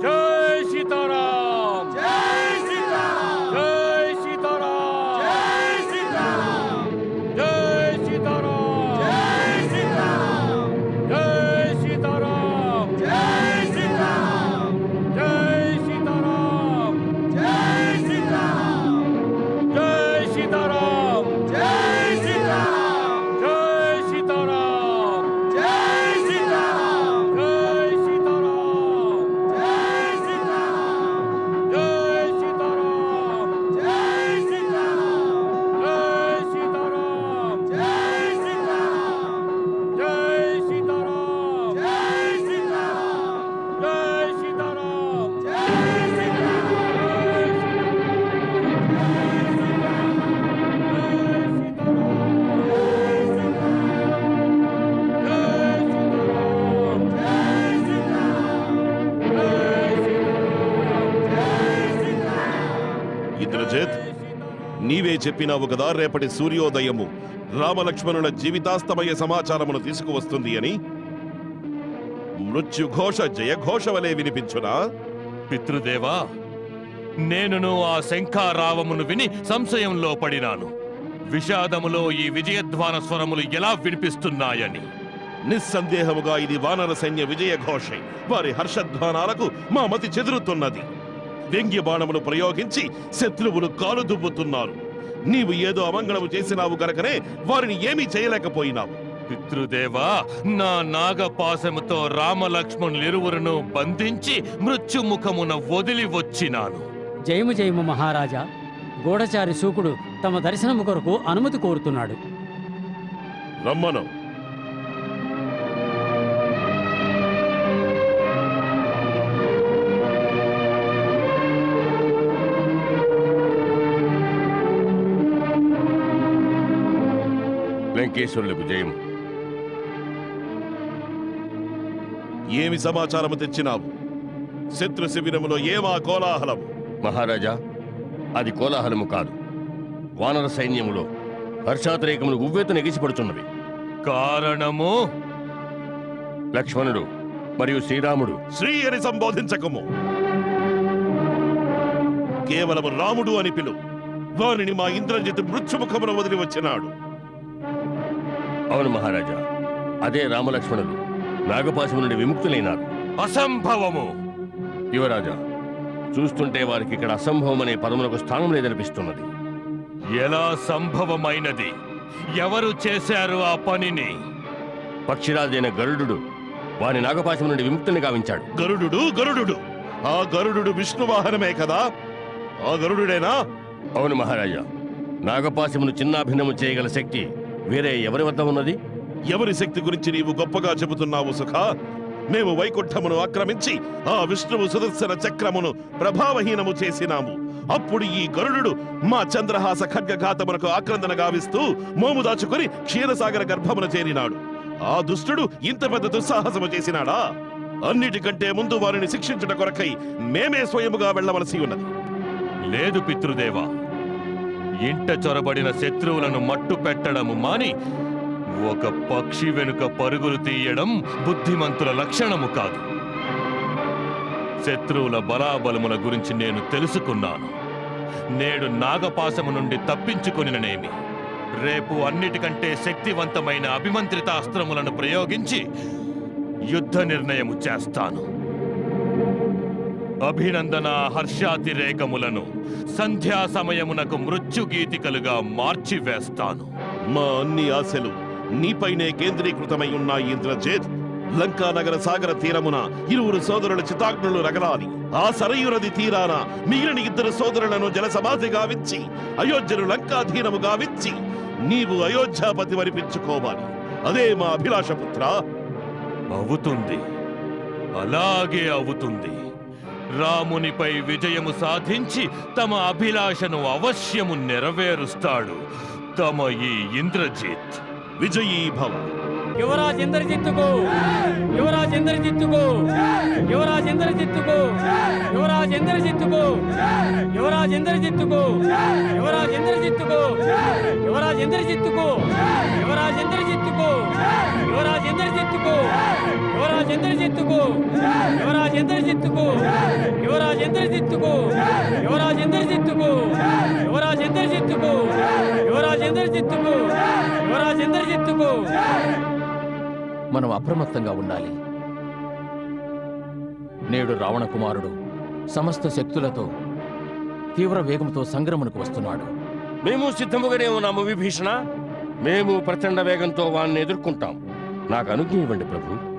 জয় నీవే చెప్పినావు కదా రేపటి సూర్యోదయము. రామలక్ష్మణుల జీవితాస్తమయ సమాచారమును తీసుకువస్తుంది అని. మృత్యుఘోష జయఘోష వలె వినిపించునా? పితృదేవా నేనును ఆ శంఖారావమును విని సంశయంలో పడినాను. విషాదములో ఈ విజయధ్వాన స్వరములు ఎలా వినిపిస్తున్నాయని. నిస్సందేహముగా ఇది వానర సైన్య విజయ ఘోషే వారి హర్షధ్వానాలకు మా మతి చెదురుతున్నది. వ్యంగ్య బాణములు ప్రయోగించి శత్రువులు కాలు దుబ్బుతున్నారు నీవు ఏదో అమంగళము చేసినావు గనకనే వారిని ఏమీ చేయలేకపోయినావు. పితృదేవా నా నాగపాశముతో రామలక్ష్మణులిరువురును బంధించి మృత్యుముఖమున వదిలి వచ్చినాను. జయము జయము మహారాజా. గూఢచారి సూకుడు తమ దర్శనము కొరకు అనుమతి కోరుతున్నాడు. రమ్మను. వెంకటేశ్వరులకు జయము. ఏమి సమాచారము తెచ్చినావు? శత్రు శిబిరములో ఏమా కోలాహలం మహారాజా అది కోలాహలము కాదు. వానర సైన్యములో హర్షాతిరేకములు ఉవ్వెత్తున ఎగిసిపడుచున్నవి. కారణము? లక్ష్మణుడు మరియు శ్రీరాముడు శ్రీ అని సంబోధించకము. కేవలము రాముడు అని పిలు. వారిని మా ఇంద్రజిత్ మృత్యుముఖమున వదిలి వచ్చినాడు. అవును మహారాజా. అదే రామలక్ష్మణులు నాగపాశము నుండి విముక్తులైనారు. అసంభవము. యువరాజా చూస్తుంటే వారికి ఇక్కడ అసంభవం అనే పదములకు స్థానం లేదనిపిస్తున్నది. ఎలా సంభవమైనది? ఎవరు చేశారు ఆ పనిని? పక్షిరాజైన గరుడు వారి నాగపాశం నుండి విముక్తుని గావించాడు. గరుడు గరుడు ఆ గరుడు విష్ణు వాహనమే కదా? ఆ గరుడుడేనా? అవును మహారాజా. నాగపాశమును చిన్నాభిన్నము చేయగల శక్తి వేరే ఎవరి వద్ద ఉన్నది? ఎవరి శక్తి గురించి నీవు గొప్పగా చెబుతున్నావు సుఖ? మేము వైకుంఠమును ఆక్రమించి ఆ విష్ణువు సుదర్శన చక్రమును ప్రభావహీనము చేసినాము. అప్పుడు ఈ గరుడు మా చంద్రహాస ఖడ్గఘాతమునకు ఆక్రందన గావిస్తూ మోము దాచుకొని క్షీరసాగర గర్భమున చేరినాడు. ఆ దుష్టుడు ఇంత పెద్ద దుస్సాహసము చేసినాడా? అన్నిటికంటే ముందు వారిని శిక్షించుట కొరకై మేమే స్వయముగా వెళ్ళవలసి ఉన్నది. లేదు పితృదేవా ఇంట చొరబడిన శత్రువులను మట్టు పెట్టడము మాని ఒక పక్షి వెనుక పరుగులు తీయడం బుద్ధిమంతుల లక్షణము కాదు. శత్రువుల బలాబలముల గురించి నేను తెలుసుకున్నాను. నేడు నాగపాశము నుండి తప్పించుకొనిననేమి. రేపు అన్నిటికంటే శక్తివంతమైన అభిమంత్రిత అస్త్రములను ప్రయోగించి యుద్ధ నిర్ణయము చేస్తాను. అభినందన హర్షాతిరేకములను సంధ్యా సమయమునకు మృత్యుగీతికలుగా మార్చివేస్తాను. మా అన్ని ఆశలు నీపైనే కేంద్రీకృతమై ఉన్నాయి ఇంద్రజిత్ లంకా నగర సాగర తీరమున ఇరువురు సోదరుల చితాగ్నులు రగలాలి ఆ సరయు నది తీరాన మిగిలిన ఇద్దరు సోదరులను జల సమాధి గావించి అయోధ్యను లంకాధీనము గావించి నీవు అయోధ్యాపతి వరిపించుకోవాలి. అదే మా అభిలాష పుత్ర. అవుతుంది. అలాగే అవుతుంది. రామునిపై విజయము సాధించి తమ అభిలాషను అవశ్యము నెరవేరుస్తాడు. తమ ఈ ఇంద్రజిత్ విజయీ భవ యువరాజ్ ఇంద్రజిత్తుకు! యువరాజ్ ఇంద్రజిత్తుకు! యువరాజ్ ఇంద్రజిత్తుకు! ఇంద్రజిత్తుకు యువరాజ్ ఇంద్రజిత్తుకు యువరాజ్ ఇంద్రజిత్తుకు యువరాజ్ ఇంద్రజిత్తుకు యువరాజ్ ఇంద్రజిత్తుకు యువరాజ్ ఇంద్రజిత్తుకు యువరాజ్ ఇంద్రజిత్తుకు యువరాజ్ ఇంద్రజిత్తుకు యువరాజ్ ఇంద్రజిత్తుకు యువరాజ్ ఇంద్రజిత్తుకు యువరాజ్ ఇంద్రజిత్తుకు యువరాజ్ ఇంద్రజిత్తుకు యువరాజ్ ఇంద్రజిత్తుకు మనం అప్రమత్తంగా ఉండాలి నేడు రావణ కుమారుడు సమస్త శక్తులతో తీవ్ర వేగంతో సంగ్రమణకు వస్తున్నాడు. మేము సిద్ధముగానే ఉన్నాము విభీషణ. మేము ప్రచండ వేగంతో వాణ్ణి ఎదుర్కొంటాం. నాకు అనుజ్ఞ ఇవ్వండి ప్రభు.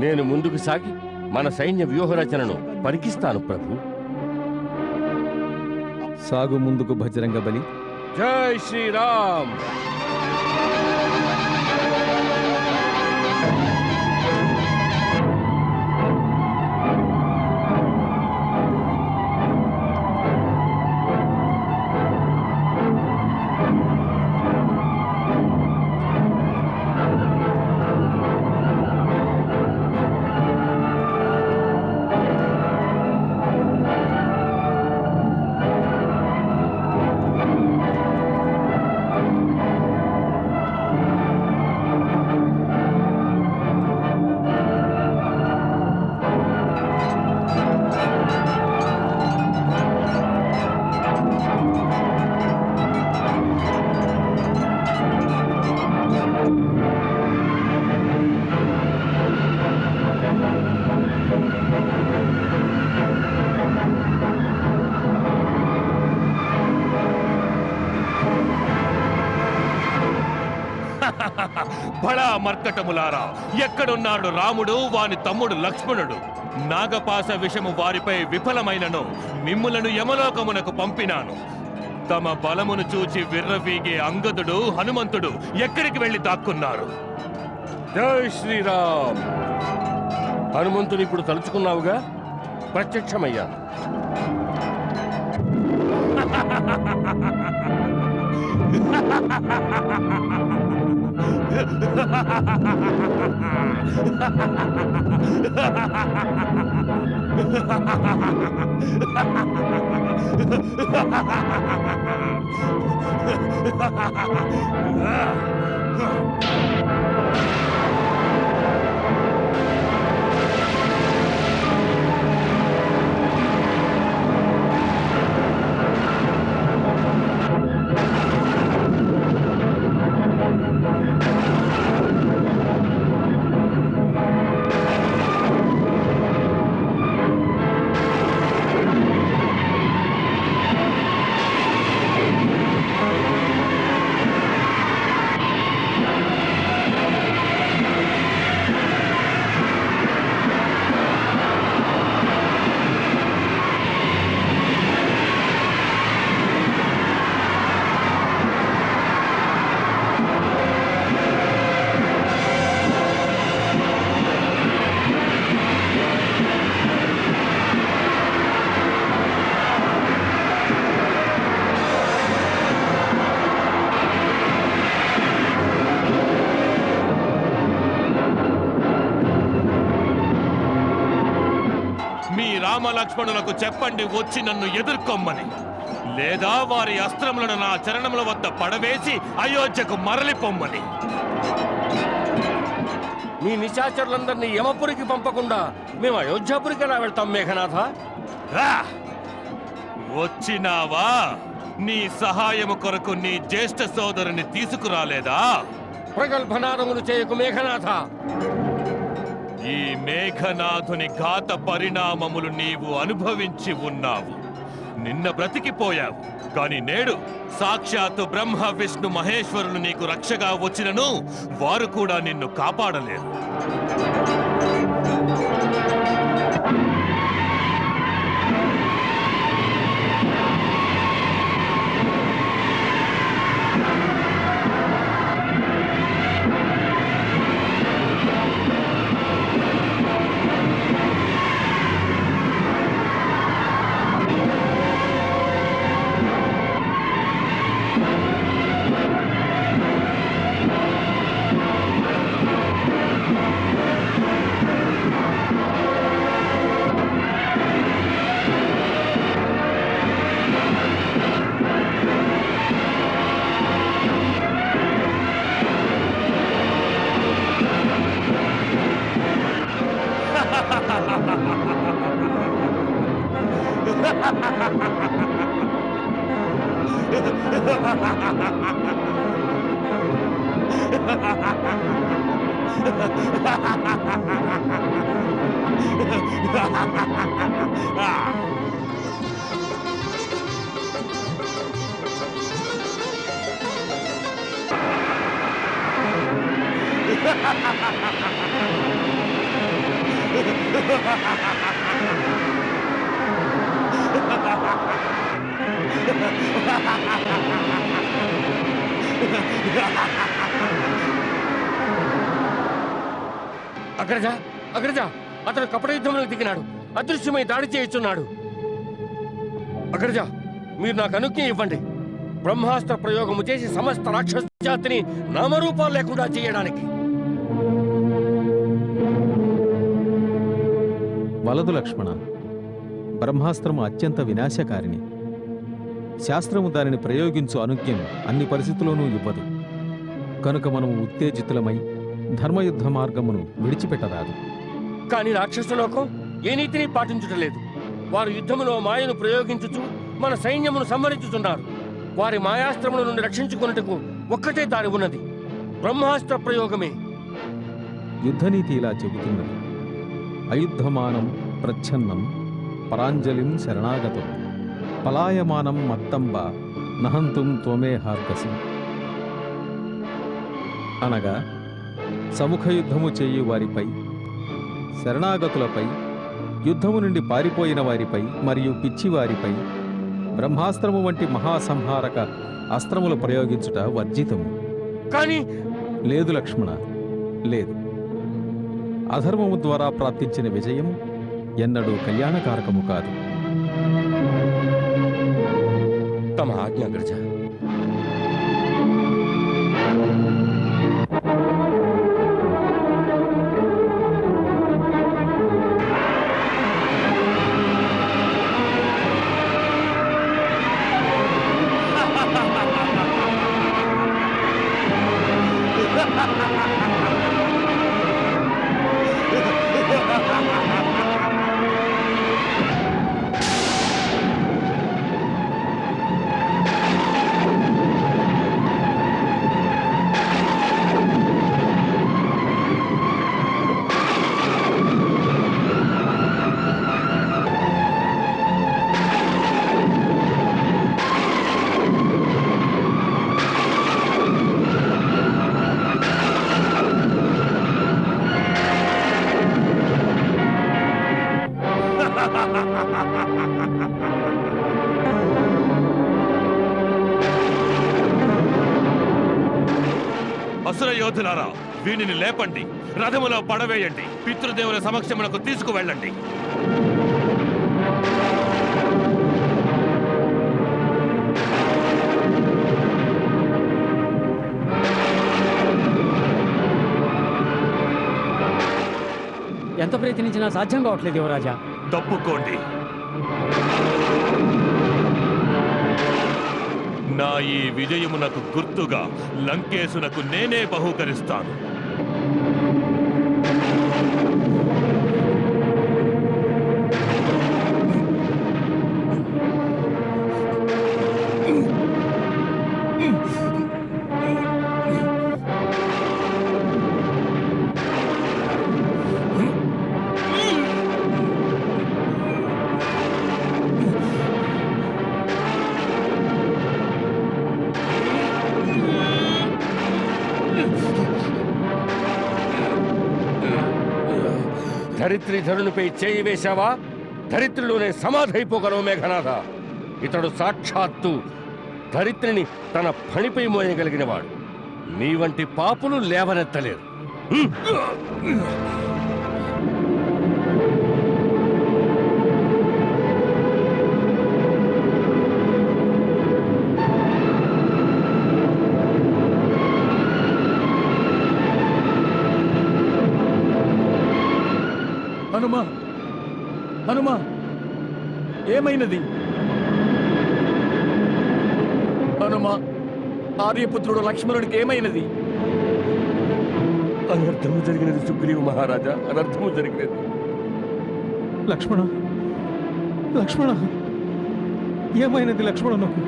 నేను ముందుకు సాగి మన సైన్య వ్యూహరచనను పరికిస్తాను ప్రభు. సాగు ముందుకు బజరంగ బలి జై శ్రీరామ్! బడా మర్కటములారా. ఎక్కడున్నాడు రాముడు? వాని తమ్ముడు లక్ష్మణుడు. నాగపాస విషము వారిపై విఫలమైనను మిమ్ములను యమలోకమునకు పంపినాను. తమ బలమును చూచి విర్రవీగే అంగదుడు హనుమంతుడు ఎక్కడికి వెళ్ళి దాక్కున్నారు? జై శ్రీరామ్. హనుమంతుని ఇప్పుడు తలుచుకున్నావుగా? ప్రత్యక్షమయ్యాను మీ Ah! లక్ష్మణులకు చెప్పండి వచ్చి నన్ను ఎదుర్కొమ్మని. లేదా వారి అస్త్రములను నా చరణముల వద్ద పడవేసి అయోధ్యకు మరలి పొమ్మని మీ నిశాచరులందరినీ యమపురికి పంపకుండా మేము అయోధ్యాపురికి ఎలా వెళ్తాం మేఘనాథ! వచ్చినావా? నీ సహాయము కొరకు నీ జ్యేష్ఠ సోదరుని తీసుకురాలేదా? ప్రగల్భనాదములు చేయకు మేఘనాథ. ఈ మేఘనాథుని ఘాత పరిణామములు నీవు అనుభవించి ఉన్నావు. నిన్న బ్రతికిపోయావు. కాని నేడు సాక్షాత్తు బ్రహ్మ విష్ణు మహేశ్వరులు నీకు రక్షగా వచ్చినను వారు కూడా నిన్ను కాపాడలేరు. Ha ha ha ha ha! అగ్రజ అగ్రజ అతను కపట యుద్ధంలో దిగినాడు. అదృశ్యమై దాడి చేయిస్తున్నాడు. అగ్రజ మీరు నాకు అనుజ్ఞ ఇవ్వండి. బ్రహ్మాస్త్ర ప్రయోగము చేసి సమస్త రాక్షస జాతిని నామరూపాలు లేకుండా చేయడానికి. వలదు లక్ష్మణ బ్రహ్మాస్త్రము అత్యంత వినాశకారిణి. శాస్త్రము దానిని ప్రయోగించు అనుజ్ఞం అన్ని పరిస్థితుల్లోనూ ఇవ్వదు. కనుక మనము ఉత్తేజితులమై ధర్మయుద్ధ మార్గమును విడిచిపెట్టరాదు. కానీ రాక్షస లోకం ఏ నీతిని పాటించుటలేదు వారు యుద్ధములో మాయను ప్రయోగించుచు మన సైన్యమును సంహరించుతున్నారు వారి మాయాస్త్రముల నుండి రక్షించుకున్నట్టుకు ఒక్కటే దారి ఉన్నది. బ్రహ్మాస్త్ర ప్రయోగమే. యుద్ధనీతి ఇలా చెబుతున్నది. అయుద్ధమానం ప్రచ్ఛన్నం పరాంజలిం శరణాగతం. పలాయమానం మత్తంబ నహంతుం త్వమే హార్గసి అనగా సముఖ యుద్ధము చేయు వారిపై శరణాగతులపై యుద్ధము నుండి పారిపోయిన వారిపై మరియు పిచ్చివారిపై బ్రహ్మాస్త్రము వంటి మహాసంహారక అస్త్రములు ప్రయోగించుట వర్జితము. కానీ లేదు లక్ష్మణ లేదు. అధర్మము ద్వారా ప్రాప్తించిన విజయము ఎన్నడూ కళ్యాణకారకము కాదు. తమ ఆజ్ఞ అగ్రజ అసుర యోధులారా వీనిని లేపండి. రథములో పడవేయండి. పితృదేవుల సమక్షమునకు తీసుకువెళ్ళండి. ఎంత ప్రయత్నించినా సాధ్యం కావట్లేదు యువరాజా. తప్పుకోండి. నా ఈ విజయమునకు గుర్తుగా లంకేశునకు నేనే బహూకరిస్తాను. ధరిత్రి చేయి వేశావా? ధరిత్రిలోనే సమాధైపోగలవు మేఘనాథ. ఇతడు సాక్షాత్తు ధరిత్రిని తన పనిపై మోయగలిగినవాడు. మీ నీ వంటి పాపులు లేవనెత్తలేరు. హనుమా హనుమా ఏమైనది? హనుమా ఆర్యపుత్రుడు లక్ష్మణుడికి ఏమైనది? అనర్థము జరిగినది సుగ్రీవు మహారాజా అనర్థము జరిగినది. లక్ష్మణ లక్ష్మణ ఏమైనది లక్ష్మణునకు?